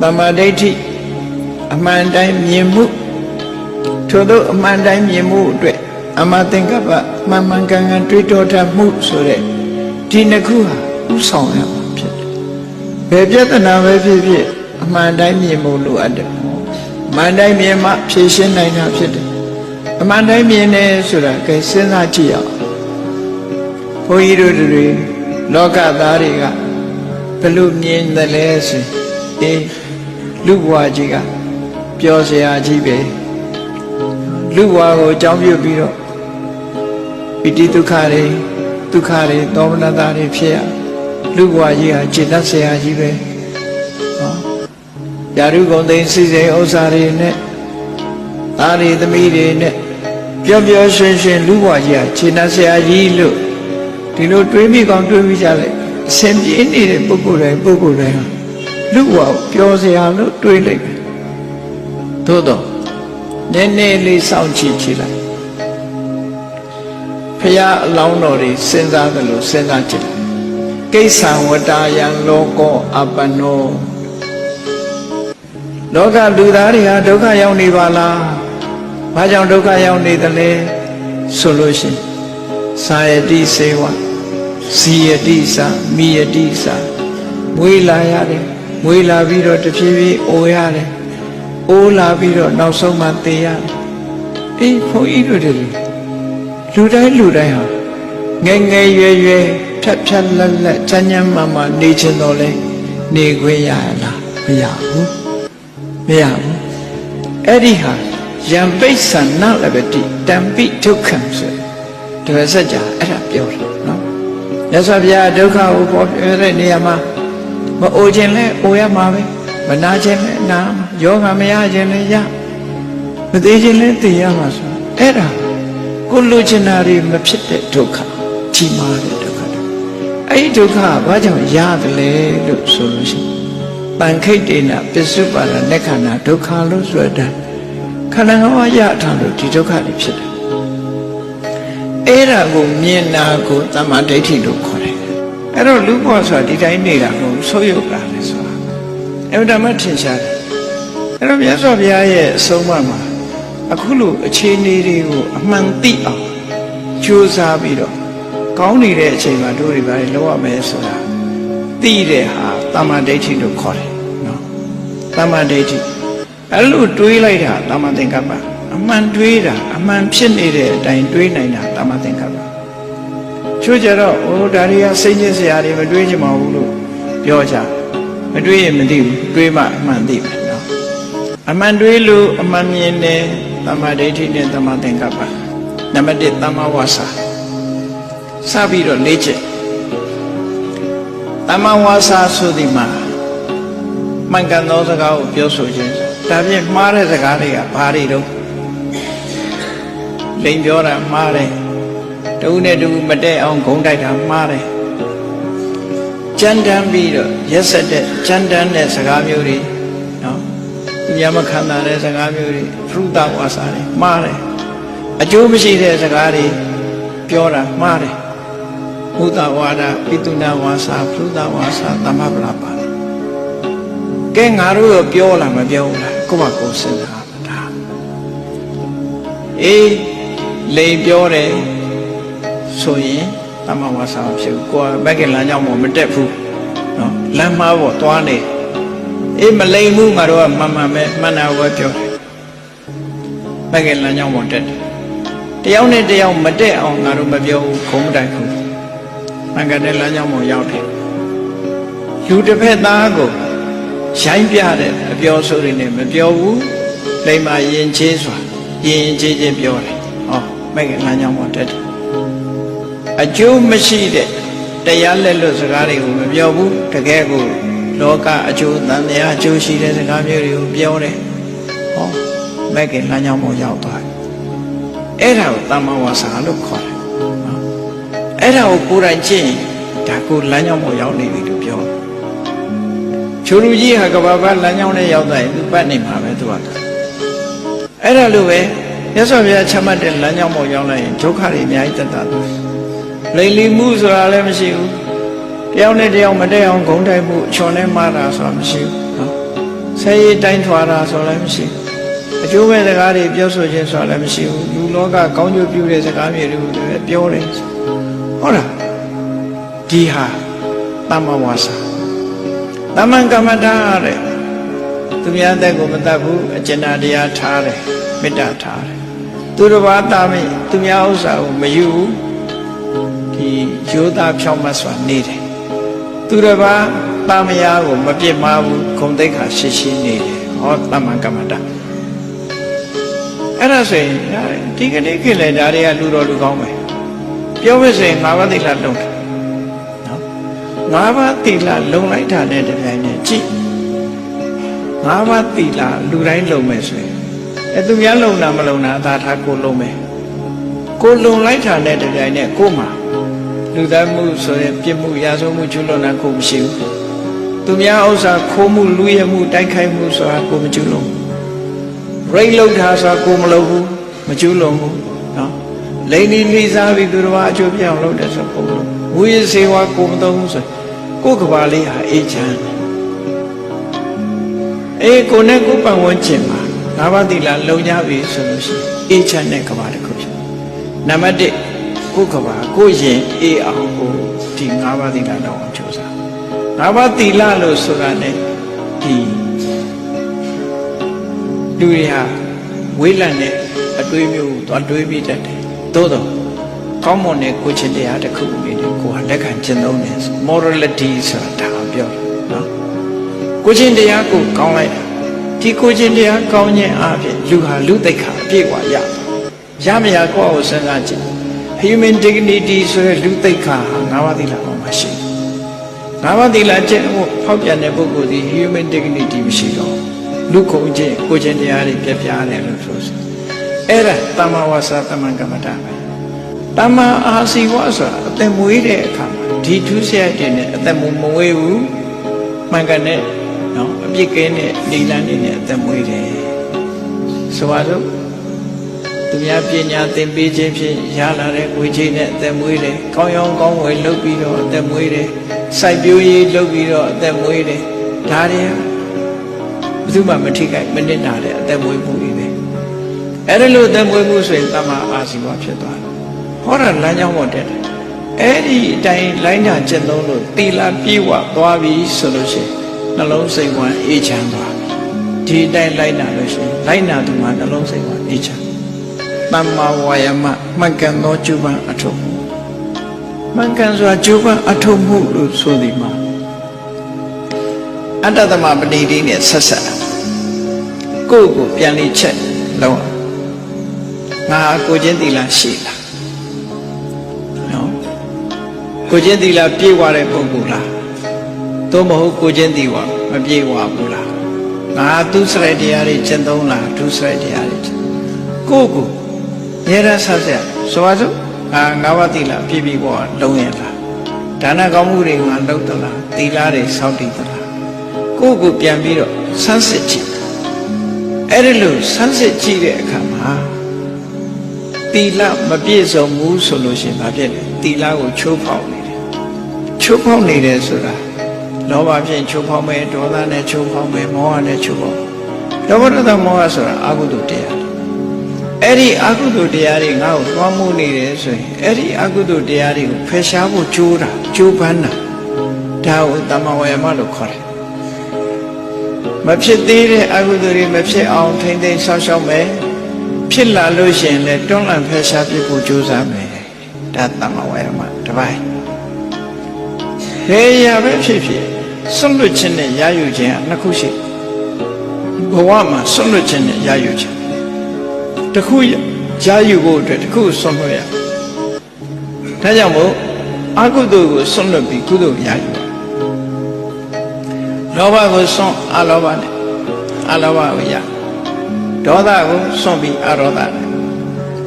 တမ္မာဒိဋ္ဌိအမှန်တိုင်းမြင်မှုထို့သောအမှန်တိုင်းမြင်မှုအတွက်အမသင်္ကပ္ပမှန်မှန်ကန်ကန်တွေးတောတတ်မှုဆိုတဲ့ဒီနှစ်ခုဟာဥဆောင်ရမှာဖြစ်တယ်ဘယ်ပြဿနာပဲဖြစ်ဖြစ်အမှန်တိုင်းမြင်မှုလိုအပ်တယ်အမှန်တိုင်းမြင်မှဖြေရှင်းနိုင်တာဖြစ်တယ်အမှန်တိုင်းမြင်တယ်ဆိုတာကဲစဉ်းစားကြည့်ရအောင်ဘုန်းကြီးတို့တွေလောကသားတွေကဘယ်လိုမြင်တယ်လဲဆိုရင် အေးလူဘဝကြီးကပျော်စရာကြီးပဲလူဘဝကိုအကြောင်းပြုပြီးတော့ပိဋိဒုက္ခတွေဒုက္ခတွေသောမနတာတွေဖြစ်ရလူဘဝကြီးဟာจิตတ်စရာကြီးပဲဟောယာရုဂုံသိမ်းစီစိန်ဥစ္စာတွေနဲ့သားတွေသမီးတွေနဲ့ပျော်ပျော်ရွှင်ရွှင်လူဘဝကြီးဟာจิตတ်စရာကြီးလို့ဒီလိုတွေးမိကောင်းတွေးမိကြလိုက်အစဉ်ပြေးနေတဲ့ပုဂ္ဂိုလ်တိုင်းပုဂ္ဂိုလ်တိုင်းဟာ လူဘဝကိုပျော်စရာလို့တွေးလိုက်တယ်သို့တော့နည်းနည်းလေးစောင့်ကြည့်ကြည့်လိုက်ဖရာအလောင်းတော်တွေစဉ်းစားတယ်လို့စဉ်းစားကြည့်လိုက်ကိစ္ဆံဝတ္တာယံလောကောအပ္ပနောလောကလူသားတွေဟာဒုက္ခရောက်နေပါလားဘာကြောင့်ဒုက္ခရောက်နေသလဲဆိုလို့ရှိရင်သာယတိစေဝဇီယတိစာမိယတိစာမွေးလာရတယ် မွေးလာပြီးတော့တဖြည်းဖြည်းအိုရတယ်အိုးလာပြီးတော့နောက်ဆုံးမှသေရတယ်အေးခွန်ကြီးတို့တွေလူတိုင်းလူတိုင်းဟာငယ်ငယ်ရွယ်ရွယ်ဖြတ်ဖြတ်လက်လက်ချမ်းချမ်းမာမာနေချင်တော့လဲနေခွင့်ရလားမရဘူးမရဘူးအဲ့ဒီဟာယံပိဿာနလည်းပဲတိတံပိဒုက္ခံဆိုတပည့်ဆက်ကြအဲ့ဒါပြောတာနော်မြတ်စွာဘုရားဒုက္ခကိုပေါ်ပြတဲ့နေရာမှာ မအိုခြင်းလဲအိုရမှာပဲမနာခြင်းလဲနာမှာယောဂမရခြင်းလဲရမသေးခြင်းလဲသိရမှာဆိုအဲ့ဒါကိုလူချင်တာတွေမဖြစ်တဲ့ဒုက္ခကြီးမားတဲ့ဒုက္ခတွေအဲ့ဒီဒုက္ခကဘာကြောင့်ရတယ်လဲလို့ဆိုလို့ရှိရင်တန်ခိတ်တေနပစ္စုပ္ပါဒလက်ခဏဒုက္ခလို့ဆိုတဲ့ခန္ဓာငါးရထားလို့ဒီဒုက္ခတွေဖြစ်တယ်အဲ့ဒါကိုမြင်တာကိုတမ္မာဒိဋ္ဌိလို့ခေါ်တယ် အဲ့တော့လူဘဝဆိုတာဒီတိုင်းနေတာကိုဆိုးရုပ်လာတယ်ဆိုတာအဲ့ဒါမှထင်ရှားတယ်အဲ့တော့မြတ်စွာဘုရားရဲ့အဆုံးအမမှာအခုလိုအခြေအနေတွေကိုအမှန်သိအောင်ကြိုးစားပြီးတော့ကောင်းနေတဲ့အချိန်မှာတို့တွေဘာတွေလုပ်ရမလဲဆိုတာသိတဲ့ဟာတမ္မာဒိဋ္ဌိလို့ခေါ်တယ်နော်တမ္မာဒိဋ္ဌိအဲ့လိုတွေးလိုက်တာတမ္မာသင်္ကပ္ပအမှန်တွေးတာအမှန်ဖြစ်နေတဲ့အတိုင်းတွေးနိုင်တာတမ္မာသင်္ကပ္ပ ချို့ကြတော့ဟိုဒါတွေကစိတ်ညစ်စရာတွေမတွေးချင်ပါဘူးလို့ပြောကြမတွေးရင်မသိဘူးတွေးမှအမှန်သိမယ်နော်အမှန်တွေးလို့အမှန်မြင်တယ်တမ္မာဒိဋ္ဌိနဲ့တမ္မာသင်္ကပ္ပနံပါတ်1တမ္မာဝါစာစပြီးတော့လေ့ကျင့်တမ္မာဝါစာဆိုဒီမှာမှန်ကန်သောစကားကိုပြောဆိုခြင်းဒါဖြင့်မှားတဲ့စကားတွေကဘာတွေတော့လိန်ပြောတာမှားတယ် တဦးနဲ့တဦးမတည့်အောင်ဂုံတိုက်တာမှားတယ်ကြမ်းတမ်းပြီးတော့ရက်ဆက်တဲ့ကြမ်းတမ်းတဲ့စကားမျိုးတွေနော်ညမခန္ဓာတဲ့စကားမျိုးတွေဖရုဒဝါစာတွေမှားတယ်အကျိုးမရှိတဲ့စကားတွေပြောတာမှားတယ်ဘုဒ္ဓဝါဒပိတုဏဝါစာဖရုဒဝါစာသမ္မပလာပါတယ်ကဲငါတို့ရောပြောလားမပြောဘူးလားကိုယ့်ဘာကိုယ်စဉ်းစားတာအေးလိန်ပြောတယ် ဆိုရင်တမ္မဝါစာမဖြစ်ဘူးကိုယ်ကဘက်ကလမ်းကြောင်းပေါ်မတက်ဘူးနော်လမ်းမှားပေါ်သွားနေအေးမလိန်ဘူးငါတို့ကမှန်မှန်ပဲမှန်တာကိုပြောတယ်ဘက်ကလမ်းကြောင်းပေါ်တက်တယ်တယောက်နဲ့တယောက်မတက်အောင်ငါတို့မပြောဘူးခုံးမတိုက်ဘူးမှန်ကန်တဲ့လမ်းကြောင်းပေါ်ရောက်တယ်လူတစ်ဖက်သားကိုရိုင်းပြတဲ့အပြောဆိုတွေနဲ့မပြောဘူးလိမ္မာရင်ချေးစွာရင်ရင်ချေးချင်းပြောတယ်ဟောမဲ့ကလမ်းကြောင်းပေါ်တက်တယ် အကျိုးမရှိတဲ့တရားလက်လွတ်စကားတွေကိုမပြောဘူးတကယ်ကိုလောကအကျိုးတန်တရားအကျိုးရှိတဲ့စကားမျိုးတွေကိုပြောတယ်ဟောမဲ့ကလမ်းကြောင်းပေါ်ရောက်သွားတယ်အဲ့ဒါကိုတမ္မာဝါစာလို့ခေါ်တယ်နော်အဲ့ဒါကိုကိုယ်တိုင်ကျင့်ဒါကိုလမ်းကြောင်းပေါ်ရောက်နေပြီလို့ပြောတယ်ချိုလူကြီးဟာကဘာဘာလမ်းကြောင်းနဲ့ရောက်တိုင်းသူပတ်နေမှာပဲသူကအဲ့ဒါလိုပဲမြတ်စွာဘုရားချမှတ်တဲ့လမ်းကြောင်းပေါ်ရောက်လိုက်ရင်ဒုက္ခတွေအများကြီးတက်တာသူ လိမ်လီမှုဆိုတာလည်းမရှိဘူးတယောက်နဲ့တယောက်မတည့်အောင်ဂုံတိုက်မှုအချွန်နဲ့မှားတာဆိုတာမရှိဘူးနော်ဆယ်ရည်တိုင်းထွာတာဆိုလည်းမရှိဘူးအကျိုးမဲ့စကားတွေပြောဆိုခြင်းဆိုလည်းမရှိဘူးလူလောကကောင်းကျိုးပြုတဲ့စကားမျိုးတွေကိုလည်းပြောတယ်ဟုတ်လားဒီဟာတမ္မဝါစာတမ္မကမ္မတာတဲ့သူများတဲ့ကိုမတတ်ဘူးအကျဉ်းတရားထားတယ်မေတ္တာထားတယ်သူတစ်ပါးတာမိသူများဥစ္စာကိုမယူဘူး ဒီယောသားဖြောင်းမစွာနေတယ်သူတစ်ပါးတာမယားကိုမပြစ်မှားဘူးဂုံတိတ်ခါရှိရှိနေတယ်ဟောတမ္မကမ္မတာအဲ့ဒါဆိုရင်ဒီကနေ့ခေတ်လေဒါတွေကလူတော်လူကောင်းပဲပြောလို့ဆိုရင်ငါးပါးသိလားလုံးတယ်နော်ငါးပါးသိလားလုံလိုက်တာနဲ့တပြိုင်နက်ကြည့်ငါးပါးသိလားလူတိုင်းလုံမယ်ဆိုရင်အဲသူများလုံတာမလုံတာအသာထားကိုလုံမယ်ကိုလုံလိုက်တာနဲ့တပြိုင်နက်ကိုမှ လူသားမှုဆိုရင်ပြစ်မှုရာဇဝမှုကျွလွန်တာကိုမရှိဘူးသူများဥစ္စာခိုးမှုလူရမှုတိုက်ခိုက်မှုဆိုတာကိုမကျွလွန်ဘူးရိတ်လောက်တာဆိုတာကိုမလုပ်ဘူးမကျွလွန်ဘူးနော်လိန်ဒီလိစားပြီးသူတော်ဘာအကျိုးပြအောင်လုပ်တယ်ဆိုပုံလို့ဝိသေဝကိုမသုံးဘူးဆိုကိုယ်ကဘာလေးဟာအေးချမ်းအေးကိုနဲ့ကိုပတ်ဝန်းကျင်မှာငါးပါးသီလလုံကြပြီဆိုလို့ရှိရင်အေးချမ်းတဲ့ကဘာတစ်ခုဖြစ်နံပါတ်1 ကိုယ်ကဘာကိုရင်အေးအောင်ကိုဒီငါးပါးသီလတော့အောင်ကြိုးစားငါးပါးသီလလို့ဆိုတာ ਨੇ ဒီလူတွေဟာဝေးလံတဲ့အတွေးမျိုးကိုသွားတွေးပြီးတတ်တယ်သို့တော့ကောင်းမွန်တဲ့ကိုချင်းတရားတစ်ခုအနေနဲ့ကိုဟာလက်ခံကျင့်သုံးတယ် morality ဆိုတာဒါပြောတယ်နော်ကိုချင်းတရားကိုကောင်းလိုက်တာဒီကိုချင်းတရားကောင်းခြင်းအပြင်လူဟာလူသိက္ခာအပြည့်အဝရရမရကိုယ့်ကိုစဉ်းစားကြည့် human dignity ဆိုတဲ့လူသိက္ခာဟာငါးပါးသီလပေါ်မှာရှိတယ်ငါးပါးသီလကျင့်ဖို့ဖောက်ပြန်တဲ့ပုဂ္ဂိုလ်ဒီ human dignity မရှိတော့လူခုံခြင်းကိုချင်းတရားတွေပြပြတယ်လို့ဆိုစအဲ့ဒါတမ္မာဝါစာတမ္မကမ္မတာပဲတမ္မာအာစီဝါဆိုတာအသက်မွေးတဲ့အခါမှာဒီထူးဆဲတဲ့နဲ့အသက်မမွေးဘူးမှန်ကန်တဲ့နော်အပြစ်ကင်းတဲ့နေလန်းနေနဲ့အသက်မွေးတယ်ဆိုပါတော့ သူများပညာသင်ပေးခြင်းဖြင့်ရလာတဲ့ငွေကြေးနဲ့အသက်မွေးတယ်ကောင်းရောင်းကောင်းဝယ်လုပ်ပြီးတော့အသက်မွေးတယ်စိုက်ပျိုးရေးလုပ်ပြီးတော့အသက်မွေးတယ်ဒါတွေဘယ်သူမှမထိခိုက်မနစ်နာတဲ့အသက်မွေးမှုတွေပဲအဲ့ဒါလို့အသက်မွေးမှုဆိုရင်တမ္မာအာဇီဝဖြစ်သွားတယ်ဟောတာလမ်းကြောင်းပေါ်တက်တယ်အဲ့ဒီအတိုင်းလိုင်းညာကျင့်သုံးလို့တီလာပြေဝသွားပြီဆိုလို့ရှိရင်နှလုံးစိတ်ဝမ်းအေးချမ်းသွားဒီအတိုင်းလိုက်နာလို့ရှိရင်လိုက်နာသူမှာနှလုံးစိတ်ဝမ်းအေးချမ်း တမ္မာဝါယမမှန်ကန်သောကျူပန်အထုပ်မှုမှန်ကန်စွာကျူပန်အထုပ်မှုလို့ဆိုဒီမှာအတ္တသမပဏိတိနဲ့ဆက်ဆက်ကိုယ့်ကိုပြန်လေးချက်လုံးအောင်ငါကိုချင်းတီလာရှိလားနော်ကိုချင်းတီလာပြေးသွားတဲ့ပုဂ္ဂိုလ်လားသို့မဟုတ်ကိုချင်းတီဝမပြေးသွားဘူးလားငါသူစရိုက်တရားတွေကျင့်သုံးလားသူစရိုက်တရားတွေကိုယ့်ကို ရဲရဆဆက်ဆိုပါစို့အာငါးပါးတီလာပြေးပြီးပေါ်လုံးရလားဒါနကောင်းမှုတွေငါလုပ်သလားတီလာတွေစောင့်တည်သလားကိုယ့်ကိုပြန်ပြီးတော့ဆန်းစစ်ကြည့်အဲ့ဒီလိုဆန်းစစ်ကြည့်တဲ့အခါမှာတီလမပြည့်စုံဘူးဆိုလို့ရှိရင်ဘာဖြစ်လဲတီလကိုချိုးဖောက်နေတယ်ချိုးဖောက်နေတယ်ဆိုတာလောဘဖြင့်ချိုးဖောက်မယ်ဒေါသနဲ့ချိုးဖောက်မယ်မောဟနဲ့ချိုးဖောက်လောဘဒေါသမောဟဆိုတာအကုသိုလ်တရား အဲ့ဒီအကုသိုလ်တရားတွေငါ့ကိုသွားမှုနေတယ်ဆိုရင်အဲ့ဒီအကုသိုလ်တရားတွေကိုဖယ်ရှားဖို့ကြိုးတာကြိုးပမ်းတာဒါကိုတမဝေမလို့ခေါ်တယ်မဖြစ်သေးတဲ့အကုသိုလ်တွေမဖြစ်အောင်ထိမ့်သိမ်းဆောက်ရှောက်မယ်ဖြစ်လာလို့ရှိရင်လည်းတွန်းလှန်ဖယ်ရှားပြဖို့ကြိုးစားမယ်ဒါတမဝေမတပိုင်းဘယ်ရာပဲဖြစ်ဖြစ်ဆွတ်လွတ်ခြင်းနဲ့ရယူခြင်းကနှစ်ခုရှိဘဝမှာဆွတ်လွတ်ခြင်းနဲ့ရယူခြင်း တစ်ခုရယူဖို့အတွက်တစ်ခုဆွတ်လွတ်ရဒါကြောင့်မို့အကုသိုလ်ကိုဆွတ်လွတ်ပြီးကုသိုလ်ရယူလောဘကိုစွန့်အလောဘနဲ့အလောဘကိုရဒေါသကိုစွန့်ပြီးအရောဒနဲ့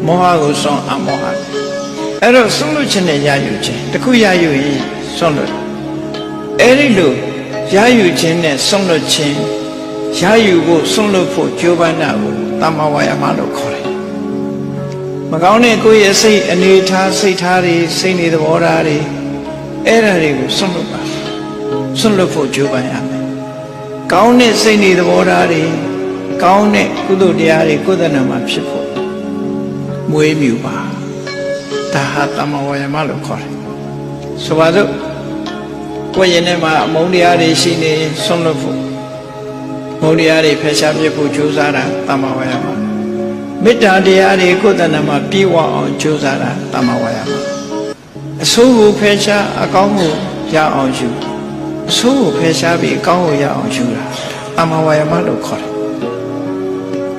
မောဟကိုစွန့်အမောဟနဲ့အဲ့တော့စွန့်လွတ်ခြင်းနဲ့ရယူခြင်းတစ်ခုရယူရင်စွန့်လွတ်အဲ့ဒီလိုရယူခြင်းနဲ့စွန့်လွတ်ခြင်းရယူဖို့စွန့်လွတ်ဖို့ကြိုးပမ်းတာကိုတမ္မာဝါယမလို့ခေါ်တယ် မကောင်းတဲ့ကိုယ့်ရဲ့စိတ်အနေထားစိတ်ထားတွေစိတ်နေသဘောထားတွေအဲ့ဒါတွေကိုစွန့်လွတ်ပါစွန့်လွတ်ဖို့ကြိုးပမ်းရမယ်ကောင်းတဲ့စိတ်တွေသဘောထားတွေကောင်းတဲ့ကုသိုလ်တရားတွေကိုယ်တဏ္ဍမှာဖြစ်ဖို့မွေးမြူပါဒါဟာတမ္မဝါယမလို့ခေါ်တယ်ဆိုပါစို့ကိုယ်ရင်ထဲမှာအမုန်းတရားတွေရှိနေဆွန့်လွတ်ဖို့မုန်းတရားတွေဖယ်ရှားပြစ်ဖို့ကြိုးစားတာတမ္မဝါယမ မေတ္တာတရားတွေကိုယ်တဏ္ဍမှာပြည့်ဝအောင်ကြိုးစားတာတမ္မဝါယမအဆိုးကိုဖယ်ရှားအကောင်းကိုရအောင်ယူအဆိုးကိုဖယ်ရှားပြီးအကောင်းကိုရအောင်ယူတာတမ္မဝါယမလို့ခေါ်တယ်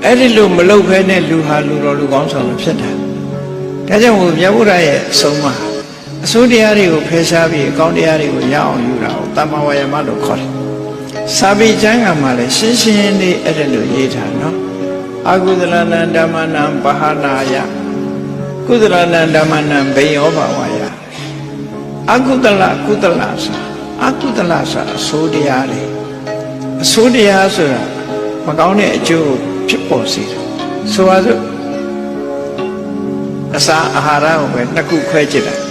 အဲ့ဒီလိုမလုပ်ဖဲနဲ့လူဟာလူတော်လူကောင်းဆောင်လို့ဖြစ်တာဒါကြောင့်ဘုရားဗုဒ္ဓရဲ့အဆုံးအမအဆိုးတရားတွေကိုဖယ်ရှားပြီးအကောင်းတရားတွေကိုရအောင်ယူတာကိုတမ္မဝါယမလို့ခေါ်တယ်စာပေကျမ်းကမှာလည်းရှင်းရှင်းလေးအဲ့ဒါလိုရေးထားနော် အကုသလနံဓမ္မနံပဟာနာယကုသလနံဓမ္မနံဘေယောဘဝယအကုသလကုသလဆိုအကုသလဆိုအဆိုးတရားတွေအဆိုးတရားဆိုတာမကောင်းတဲ့အကျိုးဖြစ်ပေါ်စေတယ်ဆိုပါစို့အစာအာဟာရကိုပဲနှစ်ခုခွဲကြည့်လိုက်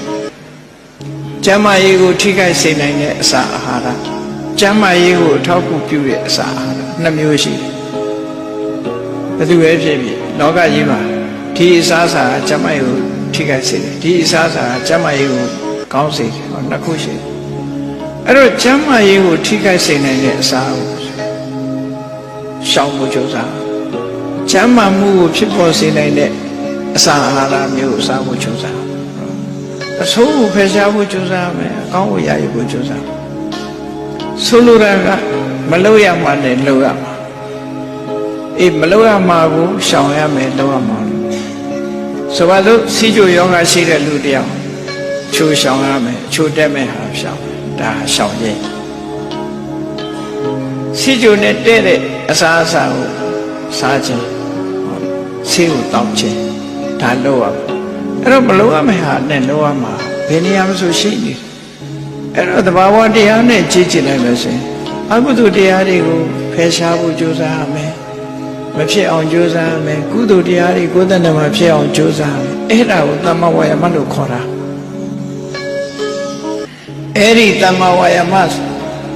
ကျမ်းမာရေးကိုထိခိုက်စေနိုင်တဲ့အစာအာဟာရကျမ်းမာရေးကိုအထောက်အကူပြုတဲ့အစာအာဟာရနှစ်မျိုးရှိတယ် ဘယ်သူပဲဖြစ်ဖြစ်လောကကြီးမှာဒီအစာအစာကကျမ်းမာရေးကိုထိခိုက်စေတယ်ဒီအစာအစာကကျမ်းမာရေးကိုကောင်းစေတယ်ဟောနှစ်ခုရှိတယ်အဲ့တော့ကျမ်းမာရေးကိုထိခိုက်စေနိုင်တဲ့အစာကိုရှောင်ဖို့ကြိုးစားကျမ်းမာမှုကိုဖြစ်ပေါ်စေနိုင်တဲ့အစာအာဟာရမျိုးကိုစားဖို့ကြိုးစားအဆိုးကိုဖယ်ရှားဖို့ကြိုးစားမယ်အကောင်းကိုရယူဖို့ကြိုးစားဆိုလိုတာကမလုပ်ရမှနဲ့လုပ်ရမှာ အေးမလုပ်ရမှာကိုရှောင်ရမယ်လုပ်ရမှာလို့ဆိုပါစို့စီကြိုယောဂရှိတဲ့လူတယောက်ချိုးရှောင်ရမယ်ချိုးတက်မဲ့ဟာရှောင်ဒါရှောင်ခြင်းစီကြိုနဲ့တဲ့တဲ့အစားအစာကိုစားခြင်းဆေးကိုတောက်ခြင်းဒါလုပ်ရမယ်အဲ့တော့မလုပ်ရမယ့်ဟာနဲ့လုပ်ရမှာဘယ်နေရာမှဆိုရှိနေတယ်အဲ့တော့သဘာဝတရားနဲ့ကြည့်ကြည့်လိုက်လို့ဆိုရင်အကုသိုလ်တရားတွေကိုဖယ်ရှားဖို့ကြိုးစားရမယ် မဖြစ်အောင်ကြိုးစားရမယ်ကုသိုလ်တရားတွေကိုယ်တဏ္ဍမှာဖြစ်အောင်ကြိုးစားရမယ်အဲ့ဒါကိုသမ္မာဝါယမလို့ခေါ်တာအဲ့ဒီသမ္မာဝါယမ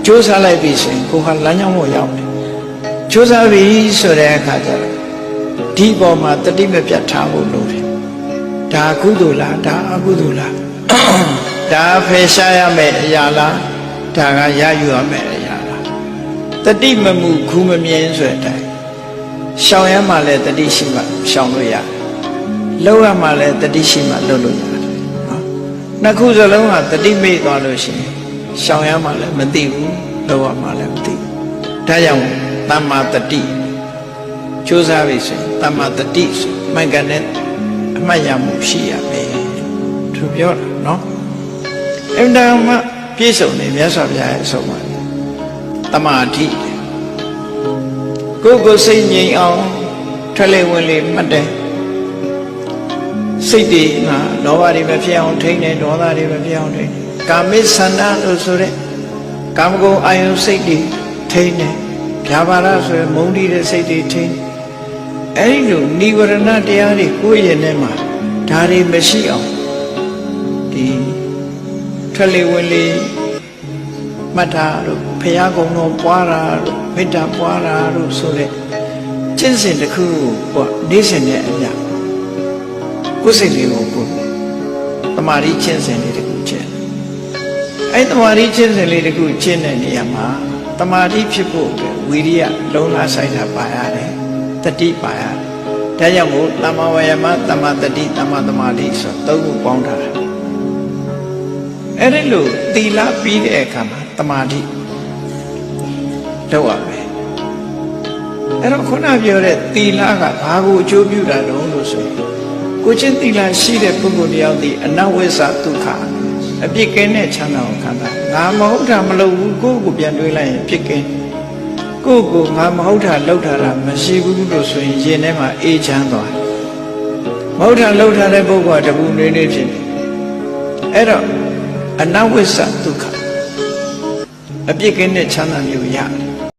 ကြိုးစားလိုက်ပြီဆိုရင်ကိုယ်ဟာလမ်းကြောင်းကိုရောက်တယ်ကြိုးစားပြီဆိုတဲ့အခါကျတော့ဒီပေါ်မှာတတိမပြတ်ထားဖို့လိုတယ်ဒါကုသိုလ်လားဒါအကုသိုလ်လားဒါဖယ်ရှားရမယ့်အရာလားဒါကရယူရမယ့်အရာလားတတိမမှုခူးမမြင်ဆိုတဲ့အတိုင်း ရှောင်ရမှလည်းတတိရှိမှရှောင်လို့ရတယ်လောက်ရမှလည်းတတိရှိမှလုပ်လို့ရတယ်နော်နှစ်ခုစလုံးကတတိမေ့သွားလို့ရှိရင်ရှောင်ရမှလည်းမသိဘူးလောက်ရမှလည်းမသိဘူးဒါကြောင့်တမ္မာတတိကြိုးစားပြီဆိုရင်တမ္မာတတိဆိုမိုက်ကနေအမှတ်ရမှုရှိရမယ်သူပြောတာနော်အင်တာမပြည့်စုံနေမြတ်စွာဘုရားရဲ့အဆုံးအမတမာတိ ကိုယ်ကိုယ်စိတ်ငြိမ်အောင်ထွက်လေဝင်လေမှတ်တယ်စိတ်တွေငါလောဘတွေမဖြစ်အောင်ထိန်းတယ်ဒေါသတွေမဖြစ်အောင်ထိန်းတယ်ကာမိသန္တာလို့ဆိုတဲ့ကာမဂုဏ်အာယုစိတ်တွေထိန်းတယ်ဗျာပါဒဆိုရယ်မုန်းတီးတဲ့စိတ်တွေထိန်းတယ်အဲ့ဒီလိုនិဝရဏတရားတွေကိုယ့်ရဲ့ထဲမှာဒါတွေမရှိအောင်ဒီထွက်လေဝင်လေမှတ်တာတို့ဖရာကုံတော်ပွားတာတို့ မေတ္တာပွားတာတို့ဆိုတဲ့ကျင့်စဉ်တစ်ခုပေါ့နေ့စဉ်နဲ့အမျှကိုယ်စိတ်လေးကိုကိုယ်တမာရီကျင့်စဉ်လေးတစ်ခုကျင့်အဲ့တမာရီကျင့်စဉ်လေးတစ်ခုကျင့်တဲ့နေရာမှာတမာရီဖြစ်ဖို့ဝီရိယလုံးလာဆိုင်တာပါရတယ်တတိပါရတယ်ဒါကြောင့်မို့တမ္မာဝယမတမ္မာတတိတမ္မာသမာဓိဆိုသုံးခုပေါင်းထားတာအဲ့ဒီလိုသီလပြီးတဲ့အခါမှာတမာဓိလောက်ရမယ် အဲ့တော့ခုနပြောတဲ့သီလကဘာကိုအကျိုးပြုတာတုံးလို့ဆိုရင်ကိုချင်းသီလရှိတဲ့ပုဂ္ဂိုလ်တယောက်ဒီအနဝိဇ္ဇဒုက္ခအပြစ်ကင်းတဲ့ချမ်းသာကိုခံတာငါမဟုတ်တာမလုပ်ဘူးကိုယ့်ကိုပြန်တွေးလိုက်ရင်ပြစ်ကင်းကိုယ့်ကိုငါမဟုတ်တာလောက်တာလားမရှိဘူးလို့ဆိုရင်ရင်ထဲမှာအေးချမ်းသွားမဟုတ်တာလောက်ထားတဲ့ပုဂ္ဂိုလ်ကတပူနေနေဖြစ်တယ်အဲ့တော့အနဝိဇ္ဇဒုက္ခအပြစ်ကင်းတဲ့ချမ်းသာမျိုးရတယ်